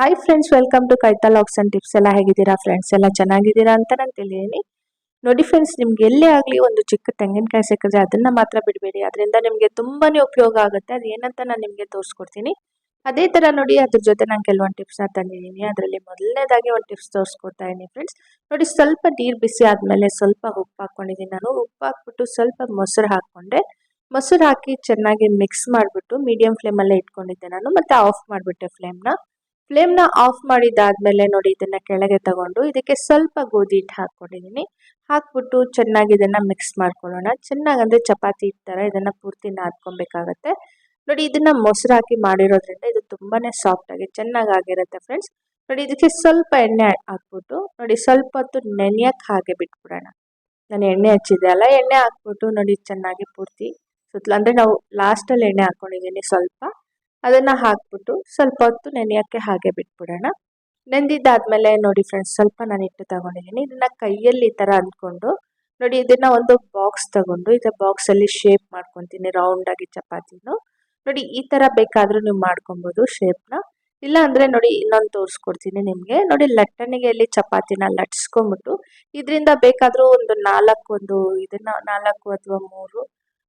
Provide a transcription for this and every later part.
Hi friends welcome to ಕೈತಾ ಲಾಕ್ಸ್ and tips ಎಲ್ಲ ಹೇಗಿದ್ದೀರಾ ಫ್ರೆಂಡ್ಸ್ ಎಲ್ಲ ಚೆನ್ನಾಗಿದ್ದೀರಾ ಅಂತ ನಾನು ತಿಳಿದೀನಿ ನೋಡಿ ಫ್ರೆಂಡ್ಸ್ ನಿಮ್ಗೆ ಎಲ್ಲೇ ಆಗಲಿ ಒಂದು ಚಿಕ್ಕ ತೆಂಗಿನಕಾಯಿ ಸಿಕ್ಕಿದ್ರೆ ಅದನ್ನು ಮಾತ್ರ ಬಿಡಬೇಡಿ. ಅದರಿಂದ ನಿಮಗೆ ತುಂಬಾ ಉಪಯೋಗ ಆಗುತ್ತೆ. ಅದು ಏನಂತ ನಾನು ನಿಮಗೆ ತೋರಿಸ್ಕೊಡ್ತೀನಿ. ಅದೇ ಥರ ನೋಡಿ ಅದ್ರ ಜೊತೆ ನಾನು ಕೆಲವೊಂದು ಟಿಪ್ಸ್ನ ತಂದಿದ್ದೀನಿ. ಅದರಲ್ಲಿ ಮೊದಲನೇದಾಗಿ ಒಂದು ಟಿಪ್ಸ್ ತೋರಿಸ್ಕೊಡ್ತಾ ಇದ್ದೀನಿ ಫ್ರೆಂಡ್ಸ್ ನೋಡಿ ಸ್ವಲ್ಪ ನೀರು ಬಿಸಿ ಆದಮೇಲೆ ಸ್ವಲ್ಪ ಉಪ್ಪು ಹಾಕ್ಕೊಂಡಿದ್ದೀನಿ ನಾನು. ಉಪ್ಪು ಹಾಕ್ಬಿಟ್ಟು ಸ್ವಲ್ಪ ಮೊಸರು ಹಾಕ್ಕೊಂಡೆ. ಮೊಸರು ಹಾಕಿ ಚೆನ್ನಾಗಿ ಮಿಕ್ಸ್ ಮಾಡಿಬಿಟ್ಟು ಮೀಡಿಯಂ ಫ್ಲೇಮಲ್ಲೇ ಇಟ್ಕೊಂಡಿದ್ದೆ ನಾನು. ಮತ್ತು ಆಫ್ ಮಾಡಿಬಿಟ್ಟೆ ಫ್ಲೇಮ್ನ ಫ್ಲೇಮ್ನ ಆಫ್ ಮಾಡಿದಾದ್ಮೇಲೆ ನೋಡಿ ಇದನ್ನ ಕೆಳಗೆ ತಗೊಂಡು ಇದಕ್ಕೆ ಸ್ವಲ್ಪ ಗೋಧಿ ಹಿಟ್ಟು ಹಾಕ್ಕೊಂಡಿದ್ದೀನಿ ಹಾಕ್ಬಿಟ್ಟು ಚೆನ್ನಾಗಿ ಇದನ್ನ ಮಿಕ್ಸ್ ಮಾಡ್ಕೊಳ್ಳೋಣ. ಚೆನ್ನಾಗಿ ಅಂದರೆ ಚಪಾತಿ ಹಿಟ್ಟು ಥರ ಇದನ್ನ ಪೂರ್ತಿ ನಾದ್ಕೊಬೇಕಾಗತ್ತೆ. ನೋಡಿ ಇದನ್ನ ಮೊಸರು ಹಾಕಿ ಮಾಡಿರೋದ್ರಿಂದ ಇದು ತುಂಬಾನೇ ಸಾಫ್ಟಾಗಿ ಚೆನ್ನಾಗಿ ಆಗಿರುತ್ತೆ ಫ್ರೆಂಡ್ಸ್ ನೋಡಿ ಇದಕ್ಕೆ ಸ್ವಲ್ಪ ಎಣ್ಣೆ ಹಾಕ್ಬಿಟ್ಟು ನೋಡಿ ಸ್ವಲ್ಪ ಹೊತ್ತು ನೆನೆಯಕ್ಕೆ ಹಾಗೆ ಬಿಟ್ಬಿಡೋಣ. ನಾನು ಎಣ್ಣೆ ಹಚ್ಚಿದ್ದೆ ಅಲ್ಲ, ಎಣ್ಣೆ ಹಾಕ್ಬಿಟ್ಟು ನೋಡಿ ಚೆನ್ನಾಗಿ ಪೂರ್ತಿ ಸುತ್ತಲ, ಅಂದರೆ ನಾವು ಲಾಸ್ಟಲ್ಲಿ ಎಣ್ಣೆ ಹಾಕ್ಕೊಂಡಿದ್ದೀನಿ ಸ್ವಲ್ಪ. ಅದನ್ನು ಹಾಕ್ಬಿಟ್ಟು ಸ್ವಲ್ಪ ಹೊತ್ತು ನೆನೆಯೋಕ್ಕೆ ಹಾಗೆ ಬಿಟ್ಬಿಡೋಣ. ನೆಂದಿದ್ದಾದ್ಮೇಲೆ ನೋಡಿ ಫ್ರೆಂಡ್ಸ್ ಸ್ವಲ್ಪ ನಾನು ಹಿಟ್ಟು ತಗೊಂಡಿದ್ದೀನಿ ಇದನ್ನ ಕೈಯಲ್ಲಿ ಈ ಥರ ಅಂದ್ಕೊಂಡು ನೋಡಿ ಇದನ್ನ ಒಂದು ಬಾಕ್ಸ್ ತಗೊಂಡು ಇದೇ ಬಾಕ್ಸಲ್ಲಿ ಶೇಪ್ ಮಾಡ್ಕೊತೀನಿ ರೌಂಡಾಗಿ ಚಪಾತಿನು. ನೋಡಿ ಈ ಥರ ಬೇಕಾದರೂ ನೀವು ಮಾಡ್ಕೊಬೋದು ಶೇಪ್ನ ಇಲ್ಲ ಅಂದರೆ ನೋಡಿ ಇನ್ನೊಂದು ತೋರಿಸ್ಕೊಡ್ತೀನಿ ನಿಮಗೆ. ನೋಡಿ ಲಟ್ಟಣಿಗೆಯಲ್ಲಿ ಚಪಾತಿನ ಲಟ್ಸ್ಕೊಂಬಿಟ್ಟು ಇದರಿಂದ ಬೇಕಾದರೂ ಒಂದು ನಾಲ್ಕು ಒಂದು ಇದನ್ನ ನಾಲ್ಕು ಅಥವಾ ಮೂರು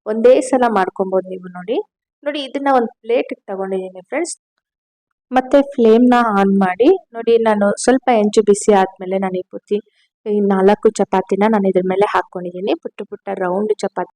ಒಂದೇ ಸಲ ಮಾಡ್ಕೊಬೋದು ನೀವು ನೋಡಿ. ನೋಡಿ ಇದನ್ನ ಒಂದು ಪ್ಲೇಟಿಗೆ ತಗೊಂಡಿದ್ದೀನಿ ಫ್ರೆಂಡ್ಸ್ ಮತ್ತೆ ಫ್ಲೇಮ್ನ ಆನ್ ಮಾಡಿ, ನೋಡಿ ನಾನು ಸ್ವಲ್ಪ ಹೆಂಚು ಬಿಸಿ ಆದಮೇಲೆ ನಾನು ಈ ಪೂರ್ತಿ ಈ ನಾಲ್ಕು ಚಪಾತಿನ ನಾನು ಇದ್ರ ಮೇಲೆ ಹಾಕ್ಕೊಂಡಿದ್ದೀನಿ ಪುಟ್ಟ ಪುಟ್ಟ ರೌಂಡ್ ಚಪಾತಿ.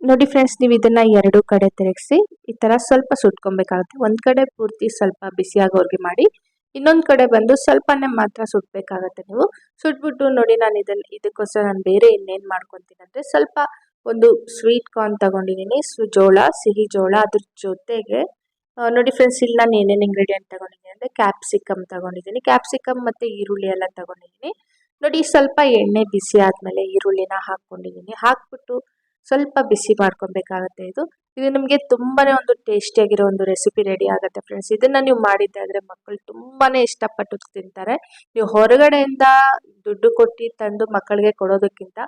ನೋಡಿ ಫ್ರೆಂಡ್ಸ್ ನೀವು ಇದನ್ನ ಎರಡು ಕಡೆ ತಿರುಗಿಸಿ ಈ ಥರ ಸ್ವಲ್ಪ ಸುಟ್ಕೊಬೇಕಾಗುತ್ತೆ. ಒಂದು ಕಡೆ ಪೂರ್ತಿ ಸ್ವಲ್ಪ ಬಿಸಿ ಆಗೋರ್ಗೆ ಮಾಡಿ, ಇನ್ನೊಂದು ಕಡೆ ಬಂದು ಸ್ವಲ್ಪನೇ ಮಾತ್ರ ಸುಟ್ಬೇಕಾಗತ್ತೆ ನೀವು. ಸುಟ್ಬಿಟ್ಟು ನೋಡಿ ನಾನು ಇದನ್ನು ಇದಕ್ಕೋಸ್ಕರ ನಾನು ಬೇರೆ ಇನ್ನೇನು ಮಾಡ್ಕೊತೀನಿ ಸ್ವಲ್ಪ ಒಂದು ಸ್ವೀಟ್ ಕಾರ್ನ್ ತಗೊಂಡಿದ್ದೀನಿ. ಸು ಜೋಳ ಸಿಹಿ ಜೋಳ ಅದ್ರ ಜೊತೆಗೆ ನೋಡಿ ಫ್ರೆಂಡ್ಸ್ ಇಲ್ಲಿ ನಾನು ಏನೇನು ಇಂಗ್ರೀಡಿಯೆಂಟ್ ತಗೊಂಡಿದ್ದೀನಿ ಅಂದರೆ ಕ್ಯಾಪ್ಸಿಕಮ್ ತಗೊಂಡಿದ್ದೀನಿ. ಕ್ಯಾಪ್ಸಿಕಮ್ ಮತ್ತು ಈರುಳ್ಳಿ ಎಲ್ಲ ತಗೊಂಡಿದ್ದೀನಿ. ನೋಡಿ, ಸ್ವಲ್ಪ ಎಣ್ಣೆ ಬಿಸಿ ಆದಮೇಲೆ ಈರುಳ್ಳಿನ ಹಾಕ್ಕೊಂಡಿದ್ದೀನಿ. ಹಾಕ್ಬಿಟ್ಟು ಸ್ವಲ್ಪ ಬಿಸಿ ಮಾಡ್ಕೊಬೇಕಾಗತ್ತೆ ಇದು. ಇದು ನಿಮಗೆ ತುಂಬಾ ಒಂದು ಟೇಸ್ಟಿಯಾಗಿರೋ ಒಂದು ರೆಸಿಪಿ ರೆಡಿ ಆಗುತ್ತೆ ಫ್ರೆಂಡ್ಸ್ ಇದನ್ನು ನೀವು ಮಾಡಿದ್ದಾದರೆ ಮಕ್ಕಳು ತುಂಬಾ ಇಷ್ಟಪಟ್ಟು ತಿಂತಾರೆ. ನೀವು ಹೊರಗಡೆಯಿಂದ ದುಡ್ಡು ಕೊಟ್ಟು ತಂದು ಮಕ್ಕಳಿಗೆ ಕೊಡೋದಕ್ಕಿಂತ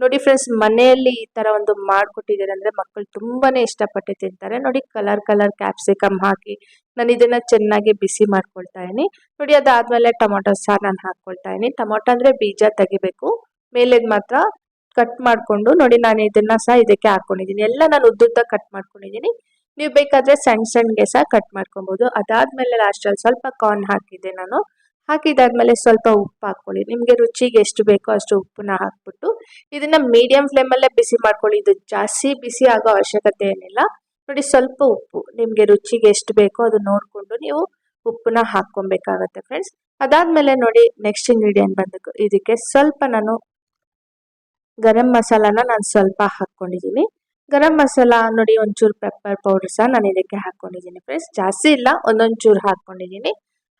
ನೋಡಿ ಫ್ರೆಂಡ್ಸ್ ಮನೆಯಲ್ಲಿ ಈ ಥರ ಒಂದು ಮಾಡಿಕೊಟ್ಟಿದ್ದೀರ ಅಂದರೆ ಮಕ್ಕಳು ತುಂಬಾ ಇಷ್ಟಪಟ್ಟು ತಿಂತಾರೆ. ನೋಡಿ ಕಲರ್ ಕಲರ್ ಕ್ಯಾಪ್ಸಿಕಮ್ ಹಾಕಿ ನಾನು ಇದನ್ನು ಚೆನ್ನಾಗಿ ಬಿಸಿ ಮಾಡ್ಕೊಳ್ತಾ ಇದ್ದೀನಿ. ನೋಡಿ ಅದಾದಮೇಲೆ ಟೊಮೊಟೊ ಸಾರು ನಾನು ಹಾಕ್ಕೊಳ್ತಾ ಇದ್ದೀನಿ. ಟೊಮೊಟೊ ಅಂದರೆ ಬೀಜ ತೆಗಿಬೇಕು. ಮೇಲೇದು ಮಾತ್ರ ಕಟ್ ಮಾಡಿಕೊಂಡು ನೋಡಿ ನಾನು ಇದನ್ನ ಸಹ ಇದಕ್ಕೆ ಹಾಕೊಂಡಿದ್ದೀನಿ. ಎಲ್ಲ ನಾನು ಉದ್ದುದ್ದ ಕಟ್ ಮಾಡ್ಕೊಂಡಿದ್ದೀನಿ. ನೀವು ಬೇಕಾದರೆ ಸಣ್ಣ ಸಣ್ಣಗೆ ಸಹ ಕಟ್ ಮಾಡ್ಕೊಬೋದು. ಅದಾದಮೇಲೆ ಲಾಸ್ಟಲ್ಲಿ ಸ್ವಲ್ಪ ಕಾರ್ನ್ ಹಾಕಿದ್ದೆ ನಾನು. ಹಾಕಿದಾದ್ಮೇಲೆ ಸ್ವಲ್ಪ ಉಪ್ಪು ಹಾಕ್ಕೊಳ್ಳಿ. ನಿಮಗೆ ರುಚಿಗೆ ಎಷ್ಟು ಬೇಕೋ ಅಷ್ಟು ಉಪ್ಪನ್ನ ಹಾಕ್ಬಿಟ್ಟು ಇದನ್ನ ಮೀಡಿಯಂ ಫ್ಲೇಮಲ್ಲೇ ಬಿಸಿ ಮಾಡ್ಕೊಳ್ಳಿ. ಇದು ಜಾಸ್ತಿ ಬಿಸಿ ಆಗೋ ಅವಶ್ಯಕತೆ ಏನಿಲ್ಲ. ನೋಡಿ ಸ್ವಲ್ಪ ಉಪ್ಪು. ನಿಮಗೆ ರುಚಿಗೆ ಎಷ್ಟು ಬೇಕೋ ಅದು ನೋಡಿಕೊಂಡು ನೀವು ಉಪ್ಪನ್ನ ಹಾಕ್ಕೊಬೇಕಾಗತ್ತೆ ಫ್ರೆಂಡ್ಸ್ ಅದಾದಮೇಲೆ ನೋಡಿ ನೆಕ್ಸ್ಟ್ ಇಂಗ್ರೀಡಿಯೆಂಟ್ ಬಂದು ಇದಕ್ಕೆ ಸ್ವಲ್ಪ ನಾನು ಗರಂ ಮಸಾಲಾನ ನಾನು ಸ್ವಲ್ಪ ಹಾಕ್ಕೊಂಡಿದ್ದೀನಿ ಗರಂ ಮಸಾಲ ನೋಡಿ ಒಂಚೂರು ಪೆಪ್ಪರ್ ಪೌಡರ್ ಸಹ ನಾನು ಇದಕ್ಕೆ ಹಾಕ್ಕೊಂಡಿದ್ದೀನಿ ಫ್ರೆಂಡ್ಸ್ ಜಾಸ್ತಿ ಇಲ್ಲ ಒಂದೊಂದು ಚೂರು ಹಾಕ್ಕೊಂಡಿದ್ದೀನಿ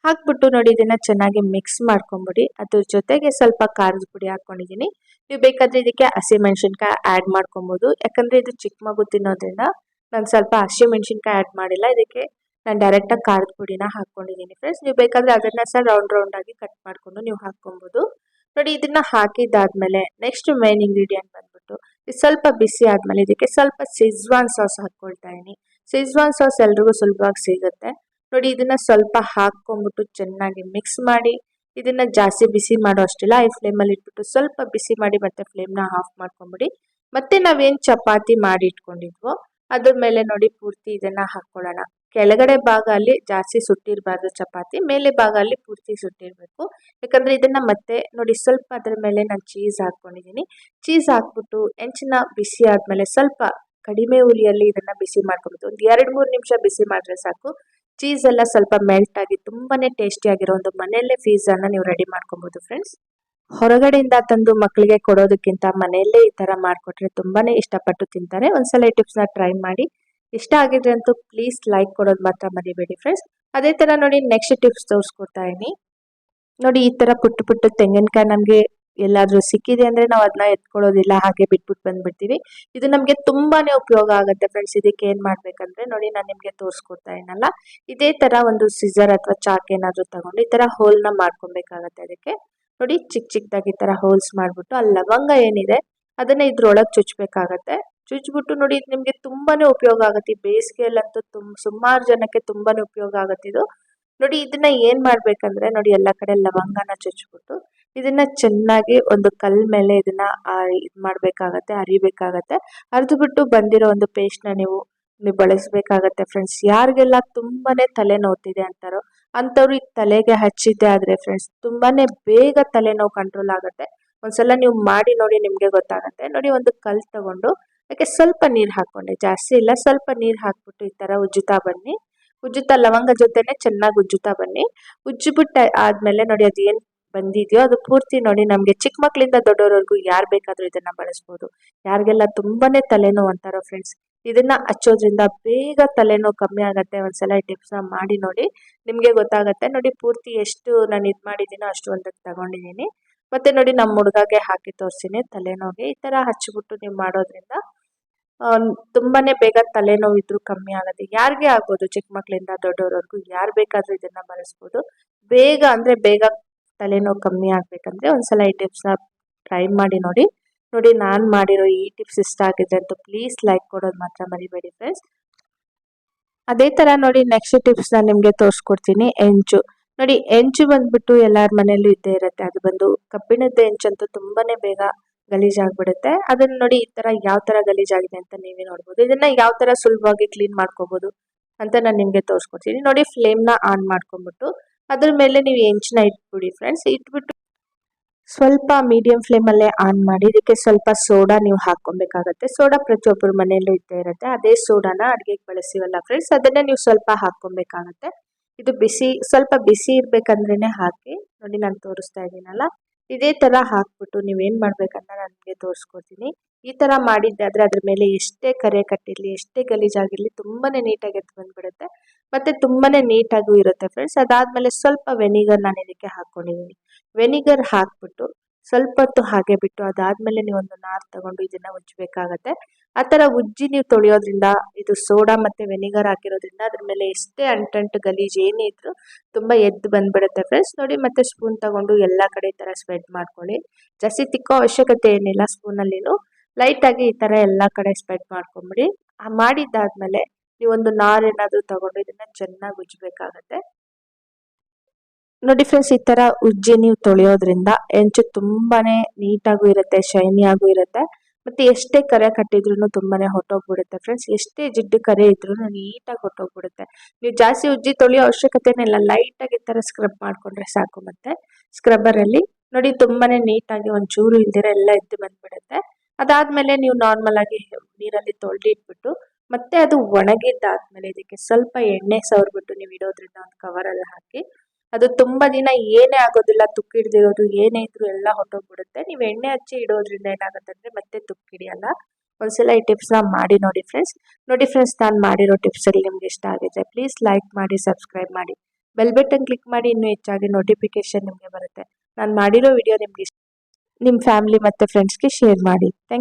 ಹಾಕ್ಬಿಟ್ಟು ನೋಡಿ ಇದನ್ನು ಚೆನ್ನಾಗಿ ಮಿಕ್ಸ್ ಮಾಡ್ಕೊಂಬಿಡಿ. ಅದ್ರ ಜೊತೆಗೆ ಸ್ವಲ್ಪ ಖಾರದ ಪುಡಿ ಹಾಕ್ಕೊಂಡಿದ್ದೀನಿ ನೀವು ಬೇಕಾದರೆ ಇದಕ್ಕೆ ಹಸಿಮೆಣ್ಸಿನ್ಕಾಯಿ ಆ್ಯಡ್ ಮಾಡ್ಕೊಬೋದು. ಯಾಕಂದರೆ ಇದು ಚಿಕ್ಕ ಮಗು ತಿನ್ನೋದ್ರಿಂದ ನಾನು ಸ್ವಲ್ಪ ಹಸಿಮೆಣ್ಸಿನ್ಕಾಯಿ ಆ್ಯಡ್ ಮಾಡಿಲ್ಲ, ಇದಕ್ಕೆ ನಾನು ಡೈರೆಕ್ಟಾಗಿ ಖಾರದ ಪುಡಿನ ಹಾಕ್ಕೊಂಡಿದ್ದೀನಿ ಫ್ರೆಂಡ್ಸ್ ನೀವು ಬೇಕಾದರೆ ಅದನ್ನು ಸಹ ರೌಂಡ್ ರೌಂಡಾಗಿ ಕಟ್ ಮಾಡಿಕೊಂಡು ನೀವು ಹಾಕ್ಕೊಬೋದು. ನೋಡಿ ಇದನ್ನ ಹಾಕಿದ್ದಾದ್ಮೇಲೆ ನೆಕ್ಸ್ಟ್ ಮೇನ್ ಇಂಗ್ರೀಡಿಯೆಂಟ್ ಬಂದ್ಬಿಟ್ಟು ಸ್ವಲ್ಪ ಬಿಸಿ ಆದಮೇಲೆ ಇದಕ್ಕೆ ಸ್ವಲ್ಪ ಸಿಜ್ವಾನ್ ಸಾಸ್ ಹಾಕ್ಕೊಳ್ತಾ ಇದ್ದೀನಿ ಸಿಜ್ವಾನ್ ಸಾಸ್ ಎಲ್ರಿಗೂ ಸುಲಭವಾಗಿ ಸಿಗುತ್ತೆ. ನೋಡಿ ಇದನ್ನ ಸ್ವಲ್ಪ ಹಾಕ್ಕೊಂಬಿಟ್ಟು ಚೆನ್ನಾಗಿ ಮಿಕ್ಸ್ ಮಾಡಿ, ಇದನ್ನ ಜಾಸ್ತಿ ಬಿಸಿ ಮಾಡೋ ಅಷ್ಟಿಲ್ಲ ಐ ಫ್ಲೇಮಲ್ಲಿ ಇಟ್ಬಿಟ್ಟು ಸ್ವಲ್ಪ ಬಿಸಿ ಮಾಡಿ ಮತ್ತೆ ಫ್ಲೇಮ್ನ ಆಫ್ ಮಾಡ್ಕೊಂಬಿಡಿ. ಮತ್ತೆ ನಾವೇನು ಚಪಾತಿ ಮಾಡಿ ಇಟ್ಕೊಂಡಿದ್ವೋ ಅದ್ರ ಮೇಲೆ ನೋಡಿ ಪೂರ್ತಿ ಇದನ್ನ ಹಾಕೊಳ್ಳೋಣ. ಕೆಳಗಡೆ ಭಾಗ ಅಲ್ಲಿ ಜಾಸ್ತಿ ಸುಟ್ಟಿರಬಾರ್ದು ಚಪಾತಿ, ಮೇಲೆ ಭಾಗ ಅಲ್ಲಿ ಪೂರ್ತಿ ಸುಟ್ಟಿರಬೇಕು. ಯಾಕಂದರೆ ಇದನ್ನು ಮತ್ತೆ ನೋಡಿ ಸ್ವಲ್ಪ ಅದ್ರ ಮೇಲೆ ನಾನು ಚೀಸ್ ಹಾಕ್ಕೊಂಡಿದ್ದೀನಿ ಚೀಸ್ ಹಾಕ್ಬಿಟ್ಟು ಹೆಂಚಿನ ಬಿಸಿ ಆದಮೇಲೆ ಸ್ವಲ್ಪ ಕಡಿಮೆ ಉರಿಯಲ್ಲಿ ಇದನ್ನು ಬಿಸಿ ಮಾಡ್ಕೊಬೋದು ಒಂದು ಎರಡು ಮೂರು ನಿಮಿಷ ಬಿಸಿ ಮಾಡಿದ್ರೆ ಸಾಕು. ಚೀಸ್ ಎಲ್ಲ ಸ್ವಲ್ಪ ಮೆಲ್ಟ್ ಆಗಿ ತುಂಬಾ ಟೇಸ್ಟಿಯಾಗಿರೋ ಒಂದು ಮನೆಯಲ್ಲೇ ಫೀಝಾನ ನೀವು ರೆಡಿ ಮಾಡ್ಕೊಬೋದು ಫ್ರೆಂಡ್ಸ್ ಹೊರಗಡೆಯಿಂದ ತಂದು ಮಕ್ಕಳಿಗೆ ಕೊಡೋದಕ್ಕಿಂತ ಮನೆಯಲ್ಲೇ ಈ ಥರ ಮಾಡಿಕೊಟ್ರೆ ತುಂಬಾ ಇಷ್ಟಪಟ್ಟು ತಿಂತಾರೆ. ಒಂದ್ಸಲ ಈ ಟಿಪ್ಸ್ನ ಟ್ರೈ ಮಾಡಿ. ಇಷ್ಟ ಆಗಿದ್ರೆ ಅಂತೂ ಪ್ಲೀಸ್ ಲೈಕ್ ಕೊಡೋದು ಮಾತ್ರ ಮರಿಬೇಡಿ ಫ್ರೆಂಡ್ಸ್. ಅದೇ ಥರ ನೋಡಿ ನೆಕ್ಸ್ಟ್ ಟಿಪ್ಸ್ ತೋರಿಸ್ಕೊಡ್ತಾ ಇದ್ದೀನಿ. ನೋಡಿ ಈ ಥರ ಪುಟ್ಟ ಪುಟ್ಟ ತೆಂಗಿನಕಾಯಿ ನಮಗೆ ಎಲ್ಲಾದರೂ ಸಿಕ್ಕಿದೆ ಅಂದರೆ ನಾವು ಅದನ್ನ ಎತ್ಕೊಳ್ಳೋದಿಲ್ಲ, ಹಾಗೆ ಬಿಟ್ಬಿಟ್ಟು ಬಂದ್ಬಿಡ್ತೀವಿ. ಇದು ನಮಗೆ ತುಂಬಾ ಉಪಯೋಗ ಆಗುತ್ತೆ ಫ್ರೆಂಡ್ಸ್. ಇದಕ್ಕೆ ಏನು ಮಾಡಬೇಕಂದ್ರೆ ನೋಡಿ ನಾನು ನಿಮಗೆ ತೋರಿಸ್ಕೊಡ್ತಾ ಇದ್ದೀನಲ್ಲ. ಇದೇ ಥರ ಒಂದು ಸಿಸರ್ ಅಥವಾ ಚಾಕ್ ಏನಾದರೂ ತಗೊಂಡು ಈ ಥರ ಹೋಲ್ನ ಮಾಡ್ಕೊಬೇಕಾಗತ್ತೆ ಅದಕ್ಕೆ. ನೋಡಿ ಚಿಕ್ಕ ಚಿಕ್ಕದಾಗಿ ಈ ಥರ ಹೋಲ್ಸ್ ಮಾಡಿಬಿಟ್ಟು ಆ ಲವಂಗ ಏನಿದೆ ಅದನ್ನು ಇದ್ರೊಳಗೆ ಚುಚ್ಚಬೇಕಾಗತ್ತೆ ಚುಚ್ಬಿಟ್ಟು ನೋಡಿ ಇದು ನಿಮಗೆ ತುಂಬಾ ಉಪಯೋಗ ಆಗುತ್ತೆ. ಬೇಸಿಗೆಯಲ್ಲಂತೂ ತುಂಬ ಸುಮಾರು ಜನಕ್ಕೆ ತುಂಬಾ ಉಪಯೋಗ ಆಗುತ್ತೆ ಇದು. ನೋಡಿ ಇದನ್ನ ಏನ್ ಮಾಡಬೇಕಂದ್ರೆ ನೋಡಿ ಎಲ್ಲ ಕಡೆ ಲವಂಗನ ಚುಚ್ಬಿಟ್ಟು ಇದನ್ನ ಚೆನ್ನಾಗಿ ಒಂದು ಕಲ್ ಮೇಲೆ ಇದನ್ನ ಇದು ಮಾಡಬೇಕಾಗತ್ತೆ, ಅರಿಬೇಕಾಗತ್ತೆ. ಅರಿದು ಬಿಟ್ಟು ಬಂದಿರೋ ಒಂದು ಪೇಸ್ಟ್ನ ನೀವು ನೀವು ಬಳಸಬೇಕಾಗತ್ತೆ ಫ್ರೆಂಡ್ಸ್ ಯಾರಿಗೆಲ್ಲ ತುಂಬಾನೇ ತಲೆ ನೋತಿದೆ ಅಂತಾರೋ ಅಂಥವ್ರು ಈ ತಲೆಗೆ ಹಚ್ಚಿದ್ದೆ ಆದ್ರೆ ಫ್ರೆಂಡ್ಸ್ ತುಂಬಾನೇ ಬೇಗ ತಲೆನೋವು ಕಂಟ್ರೋಲ್ ಆಗುತ್ತೆ. ಒಂದ್ಸಲ ನೀವು ಮಾಡಿ ನೋಡಿ ನಿಮಗೆ ಗೊತ್ತಾಗುತ್ತೆ. ನೋಡಿ ಒಂದು ಕಲ್ ತಗೊಂಡು, ಅದಕ್ಕೆ ಸ್ವಲ್ಪ ನೀರು ಹಾಕ್ಕೊಂಡೆ. ಜಾಸ್ತಿ ಇಲ್ಲ, ಸ್ವಲ್ಪ ನೀರು ಹಾಕ್ಬಿಟ್ಟು ಈ ಥರ ಉಜ್ಜುತ್ತಾ ಬನ್ನಿ. ಉಜ್ಜುತ್ತಾ ಲವಂಗ ಜೊತೆನೆ ಚೆನ್ನಾಗಿ ಉಜ್ಜುತ್ತಾ ಬನ್ನಿ. ಉಜ್ಜಿಬಿಟ್ಟು ಆದಮೇಲೆ ನೋಡಿ ಅದು ಏನು ಬಂದಿದೆಯೋ ಅದು ಪೂರ್ತಿ ನೋಡಿ ನಮಗೆ ಚಿಕ್ಕ ಮಕ್ಕಳಿಂದ ದೊಡ್ಡವರವರೆಗೂ ಯಾರು ಬೇಕಾದರೂ ಇದನ್ನು ಬಳಸ್ಬೋದು. ಯಾರಿಗೆಲ್ಲ ತುಂಬಾನೇ ತಲೆನೋವು ಅಂತಾರೋ ಫ್ರೆಂಡ್ಸ್ ಇದನ್ನ ಹಚ್ಚೋದ್ರಿಂದ ಬೇಗ ತಲೆನೋವು ಕಮ್ಮಿ ಆಗುತ್ತೆ. ಒಂದ್ಸಲ ಈ ಟಿಪ್ಸ್ನ ಮಾಡಿ ನೋಡಿ. ನಿಮಗೆ ಗೊತ್ತಾಗುತ್ತೆ. ನೋಡಿ ಪೂರ್ತಿ ಎಷ್ಟು ನಾನು ಇದು ಮಾಡಿದ್ದೀನೋ ಅಷ್ಟು ಒಂದಕ್ಕೆ ತಗೊಂಡಿದ್ದೀನಿ. ಮತ್ತೆ ನೋಡಿ ನಮ್ಮ ಹುಡುಗಗೆ ಹಾಕಿ ತೋರಿಸ್ತೀನಿ ತಲೆನೋವಿಗೆ ಈ ಥರ ಹಚ್ಚಿಬಿಟ್ಟು ನೀವು ಮಾಡೋದ್ರಿಂದ ತುಂಬಾ ಬೇಗ ತಲೆನೋವು ಇದ್ರೂ ಕಮ್ಮಿ ಆಗುತ್ತೆ. ಯಾರಿಗೆ ಆಗ್ಬೋದು? ಚಿಕ್ಕ ಮಕ್ಕಳಿಂದ ದೊಡ್ಡವರವರೆಗೂ ಯಾರು ಬೇಕಾದರೂ ಇದನ್ನ ಬಳಸ್ಬೋದು. ಬೇಗ ಅಂದರೆ ಬೇಗ ತಲೆನೋವು ಕಮ್ಮಿ ಆಗಬೇಕಂದ್ರೆ ಒಂದ್ಸಲ ಈ ಟಿಪ್ಸ್ನ ಟ್ರೈ ಮಾಡಿ ನೋಡಿ. ನೋಡಿ ನಾನು ಮಾಡಿರೋ ಈ ಟಿಪ್ಸ್ ಇಷ್ಟ ಆಗಿದೆ ಅಂತ ಪ್ಲೀಸ್ ಲೈಕ್ ಕೊಡೋದು ಮಾತ್ರ ಮರಿಬೇಡಿ ಫ್ರೆಂಡ್ಸ್ ಅದೇ ಥರ ನೋಡಿ ನೆಕ್ಸ್ಟ್ ಟಿಪ್ಸ್ ನಾನು ನಿಮಗೆ ತೋರಿಸ್ಕೊಡ್ತೀನಿ, ಎಂಚು. ನೋಡಿ ಎಂಚು ಬಂದ್ಬಿಟ್ಟು ಎಲ್ಲರ ಮನೆಯಲ್ಲೂ ಇದ್ದೇ ಇರುತ್ತೆ, ಅದು ಬಂದು ಕಬ್ಬಿಣದ ಹೆಂಚಂತೂ ತುಂಬಾನೇ ಬೇಗ ಗಲೀಜಾಗ್ಬಿಡುತ್ತೆ ಅದನ್ನ ನೋಡಿ ಈ ತರ ಯಾವ ತರ ಗಲೀಜಾಗಿದೆ ಅಂತ ನೀವೇ ನೋಡ್ಬೋದು. ಇದನ್ನ ಯಾವ ತರ ಸುಲಭವಾಗಿ ಕ್ಲೀನ್ ಮಾಡ್ಕೋಬಹುದು ಅಂತ ನಾನು ನಿಮಗೆ ತೋರಿಸ್ಕೊಡ್ತೀನಿ. ನೋಡಿ ಫ್ಲೇಮ್ನ ಆನ್ ಮಾಡ್ಕೊಂಡ್ಬಿಟ್ಟು ಅದ್ರ ಮೇಲೆ ನೀವು ಹೆಂಚನ್ನ ಇಟ್ಬಿಡಿ ಫ್ರೆಂಡ್ಸ್ ಇಟ್ಬಿಟ್ಟು ಸ್ವಲ್ಪ ಮೀಡಿಯಂ ಫ್ಲೇಮಲ್ಲೇ ಆನ್ ಮಾಡಿ, ಇದಕ್ಕೆ ಸ್ವಲ್ಪ ಸೋಡಾ ನೀವು ಹಾಕೊಬೇಕಾಗತ್ತೆ ಸೋಡಾ ಪ್ರತಿಯೊಬ್ಬರು ಮನೆಯಲ್ಲೂ ಇದ್ದೇ ಇರುತ್ತೆ. ಅದೇ ಸೋಡಾನ ಅಡುಗೆಗೆ ಬಳಸ್ತೀವಲ್ಲ ಫ್ರೆಂಡ್ಸ್ ಅದನ್ನೇ ನೀವು ಸ್ವಲ್ಪ ಹಾಕೊಬೇಕಾಗತ್ತೆ ಇದು ಬಿಸಿ, ಸ್ವಲ್ಪ ಬಿಸಿ ಇರ್ಬೇಕಂದ್ರೇನೆ ಹಾಕಿ, ನೋಡಿ ನಾನು ತೋರಿಸ್ತಾ ಇದ್ದೀನಲ್ಲ, ಇದೇ ಥರ ಹಾಕ್ಬಿಟ್ಟು ನೀವೇನು ಮಾಡ್ಬೇಕಂತ ನಾನು ನಿಮಗೆ ತೋರಿಸ್ಕೊಡ್ತೀನಿ. ಈ ಥರ ಮಾಡಿದ್ದಾದರೆ ಅದ್ರ ಮೇಲೆ ಎಷ್ಟೇ ಕರೆ ಕಟ್ಟಿರಲಿ, ಎಷ್ಟೇ ಗಲೀಜಾಗಿರಲಿ ತುಂಬಾ ನೀಟಾಗಿ ಎದ್ದು ಬಂದುಬಿಡುತ್ತೆ. ಮತ್ತು ತುಂಬಾ ನೀಟಾಗೂ ಇರುತ್ತೆ ಫ್ರೆಂಡ್ಸ್ ಅದಾದಮೇಲೆ ಸ್ವಲ್ಪ ವೆನಿಗರ್ ನಾನು ಇದಕ್ಕೆ ಹಾಕ್ಕೊಂಡಿದ್ದೀನಿ ವೆನಿಗರ್ ಹಾಕ್ಬಿಟ್ಟು ಸ್ವಲ್ಪ ಹೊತ್ತು ಹಾಗೆ ಬಿಟ್ಟು ಅದಾದಮೇಲೆ ನೀವು ಒಂದು ನಾರು ತಗೊಂಡು ಇದನ್ನು ಉಜ್ಜಬೇಕಾಗತ್ತೆ. ಆ ಥರ ಉಜ್ಜಿ ನೀವು ತೊಳೆಯೋದ್ರಿಂದ ಇದು ಸೋಡಾ ಮತ್ತು ವೆನಿಗರ್ ಹಾಕಿರೋದ್ರಿಂದ ಅದ್ರ ಮೇಲೆ ಎಷ್ಟೇ ಅಂಟಂಟು ಗಲೀಜು ಏನೇ ಇದ್ದರೂ ತುಂಬ ಎದ್ದು ಬಂದ್ಬಿಡುತ್ತೆ ಫ್ರೆಂಡ್ಸ್ ನೋಡಿ ಮತ್ತೆ ಸ್ಪೂನ್ ತಗೊಂಡು ಎಲ್ಲ ಕಡೆ ಈ ಥರ ಸ್ಪ್ರೆಡ್ ಮಾಡ್ಕೊಳ್ಳಿ. ಜಾಸ್ತಿ ತಿಕ್ಕೋ ಅವಶ್ಯಕತೆ ಏನಿಲ್ಲ ಸ್ಪೂನಲ್ಲಿನೂ ಲೈಟಾಗಿ ಈ ಥರ ಎಲ್ಲ ಕಡೆ ಸ್ಪ್ರೆಡ್ ಮಾಡ್ಕೊಂಬಿಡಿ. ಮಾಡಿದ್ದಾದಮೇಲೆ ನೀವೊಂದು ನಾರ್ ಏನಾದರೂ ತಗೊಂಡು ಇದನ್ನು ಚೆನ್ನಾಗಿ ಉಜ್ಜಬೇಕಾಗತ್ತೆ. ನೋಡಿ ಫ್ರೆಂಡ್ಸ್ ಈ ಥರ ಉಜ್ಜಿ ನೀವು ತೊಳೆಯೋದ್ರಿಂದ ಹೆಂಚು ತುಂಬಾ ನೀಟಾಗೂ ಇರುತ್ತೆ, ಶೈನಿಯಾಗೂ ಇರುತ್ತೆ. ಮತ್ತೆ ಎಷ್ಟೇ ಕರೆ ಕಟ್ಟಿದ್ರು ತುಂಬಾನೇ ಹೊಟ್ಟೋಗ್ಬಿಡುತ್ತೆ ಫ್ರೆಂಡ್ಸ್ ಎಷ್ಟೇ ಜಿಡ್ಡು ಕರೆ ಇದ್ರೂ ನೀಟಾಗಿ ಹೊಟ್ಟೋಗ್ಬಿಡುತ್ತೆ ನೀವು ಜಾಸ್ತಿ ಉಜ್ಜಿ ತೊಳೆಯೋ ಅವಶ್ಯಕತೆನೇ ಇಲ್ಲ. ಲೈಟಾಗಿ ಈ ಥರ ಸ್ಕ್ರಬ್ ಮಾಡಿಕೊಂಡ್ರೆ ಸಾಕು ಮತ್ತೆ. ಸ್ಕ್ರಬ್ಬರಲ್ಲಿ ನೋಡಿ ತುಂಬಾನೇ ನೀಟಾಗಿ ಒಂಚೂರು ಇಲ್ದಿರ ಎಲ್ಲ ಎದ್ದು ಬಂದ್ಬಿಡುತ್ತೆ. ಅದಾದ್ಮೇಲೆ ನೀವು ನಾರ್ಮಲ್ ಆಗಿ ನೀರಲ್ಲಿ ತೊಳೆದಿಟ್ಬಿಟ್ಟು, ಮತ್ತೆ ಅದು ಒಣಗಿದ್ದಾದ್ಮೇಲೆ ಇದಕ್ಕೆ ಸ್ವಲ್ಪ ಎಣ್ಣೆ ಸವರ್ಬಿಟ್ಟು ನೀವು ಇಡೋದ್ರಿಂದ ಒಂದು ಕವರಲ್ಲಿ ಹಾಕಿ, ಅದು ತುಂಬ ದಿನ ಏನೇ ಆಗೋದಿಲ್ಲ, ತುಕ್ಕಿಡ್ದಿರೋದು ಏನೇ ಇದ್ರು ಎಲ್ಲ ಹೊಟ್ಟೋಗ್ಬಿಡುತ್ತೆ ನೀವು ಎಣ್ಣೆ ಹಚ್ಚಿ ಇಡೋದ್ರಿಂದ ಏನಾಗುತ್ತೆ ಅಂದರೆ ಮತ್ತೆ ತುಕ್ಕಿಡಿಯಲ್ಲ. ಒಂದ್ಸಲ ಈ ಟಿಪ್ಸ್ನ ಮಾಡಿ ನೋಡಿ ಫ್ರೆಂಡ್ಸ್ ನೋಡಿ ಫ್ರೆಂಡ್ಸ್ ನಾನು ಮಾಡಿರೋ ಟಿಪ್ಸಲ್ಲಿ ನಿಮ್ಗೆ ಇಷ್ಟ ಆಗಿದೆ. ಪ್ಲೀಸ್ ಲೈಕ್ ಮಾಡಿ ಸಬ್ಸ್ಕ್ರೈಬ್ ಮಾಡಿ. ಬೆಲ್ ಬಟನ್ ಕ್ಲಿಕ್ ಮಾಡಿ ಇನ್ನೂ ಹೆಚ್ಚಾಗಿ ನೋಟಿಫಿಕೇಶನ್ ನಿಮಗೆ ಬರುತ್ತೆ. ನಾನು ಮಾಡಿರೋ ವಿಡಿಯೋ ನಿಮ್ಗೆ ನಿಮ್ಮ ಫ್ಯಾಮಿಲಿ ಮತ್ತು ಫ್ರೆಂಡ್ಸ್ಗೆ ಶೇರ್ ಮಾಡಿ. ಥ್ಯಾಂಕ್